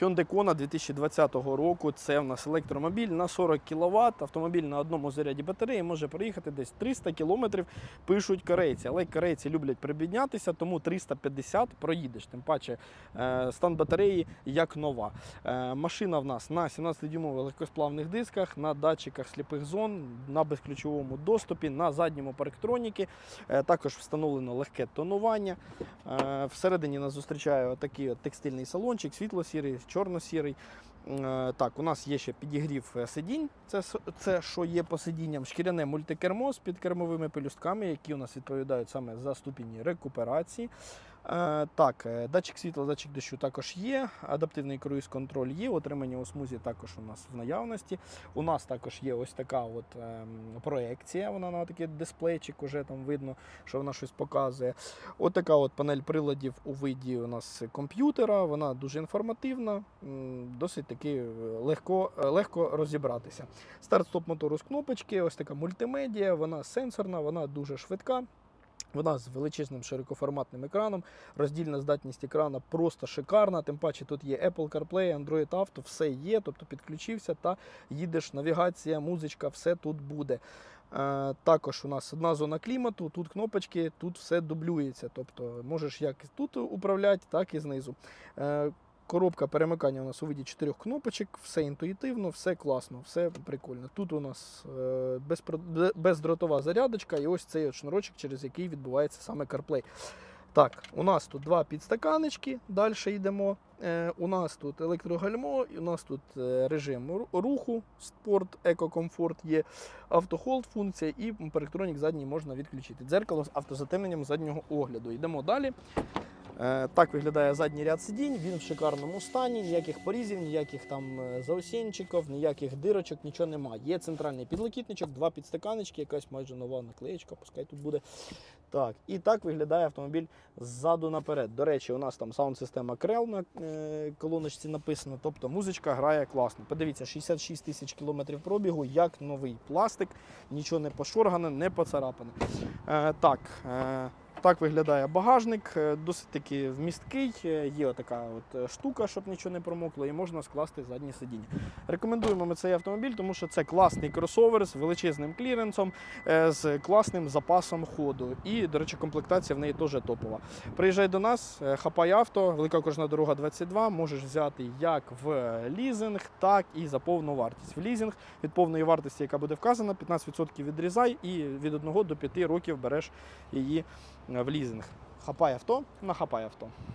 Hyundai Kona 2020 року. Це в нас електромобіль на 40 кВт. Автомобіль на одному заряді батареї може проїхати десь 300 км, пишуть корейці. Але корейці люблять прибіднятися, тому 350 проїдеш. Тим паче е, стан батареї як нова. Е, Машина в нас на 17-дюймових легкосплавних дисках, на датчиках сліпих зон, на безключовому доступі, на задньому парктроніки. Е, Також встановлено легке тонування. Всередині нас зустрічає отакий от текстильний салончик, світло-сірий, чорно-сірий. Е, Так, у нас є ще підігрів е, сидінь. Це, це що є по сидінням. Шкіряне мультикермо з підкермовими пелюстками, які у нас відповідають саме за ступінь рекуперації. Е, Так, е, датчик світла, датчик дощу також є. Адаптивний круїз-контроль є. Отримання у смузі також у нас в наявності. У нас також є ось така от ем, проекція. Вона на такий дисплейчик уже там видно, що вона щось показує. От така от панель приладів у виді у нас комп'ютера. Вона дуже інформативна, досить таки е, легко, легко розібратися. Старт-стоп мотору з кнопочки, ось така мультимедіа, вона сенсорна, вона дуже швидка. Вона з величезним широкоформатним екраном. Роздільна здатність екрана просто шикарна. Тим паче тут є Apple CarPlay, Android Auto, все є. Тобто підключився та їдеш, навігація, музичка, все тут буде. Е, також у нас одна зона клімату, тут кнопочки, тут все дублюється. Тобто можеш як тут управляти, так і знизу. Е, Коробка перемикання у нас у виді чотирьох кнопочок, все інтуїтивно, все класно, все прикольно. Тут у нас е, бездротова зарядочка і ось цей шнурочок, через який відбувається саме CarPlay. Так, у нас тут два підстаканечки, далі йдемо. Е, у нас тут електрогальмо, у нас тут е, режим руху, спорт, еко-комфорт є, автохолд функція і парктронік задній можна відключити. Дзеркало з автозатемненням заднього огляду. Йдемо далі. Е, Так виглядає задній ряд сидінь. Він в шикарному стані, ніяких порізів, ніяких там е, заосінчиків, ніяких дирочок, нічого немає. Є центральний підлокітничок, два підстаканечки, якась майже нова наклеєчка, пускай тут буде. Так, і так виглядає автомобіль ззаду наперед. До речі, у нас там саунд-система Крел на е, колоночці написано, тобто музичка грає класно. Подивіться, 66 тисяч кілометрів пробігу, як новий пластик, нічого не пошоргане, не поцарапане. Так, так виглядає багажник, е, досить таки вмісткий. е, Є така от е, штука, щоб нічого не промокло, і можна скласти заднє сидіння. Рекомендуємо ми цей автомобіль, тому що це класний кросовер з величезним кліренсом, з класним запасом ходу. І, до речі, комплектація в неї теж топова. Приїжджай до нас, хапай авто, велика окружна дорога 22. Можеш взяти як в лізинг, так і за повну вартість. В лізинг від повної вартості, яка буде вказана, 15% відрізай, і від 1 до 5 років береш її в лізинг. Хапай авто, на хапай авто.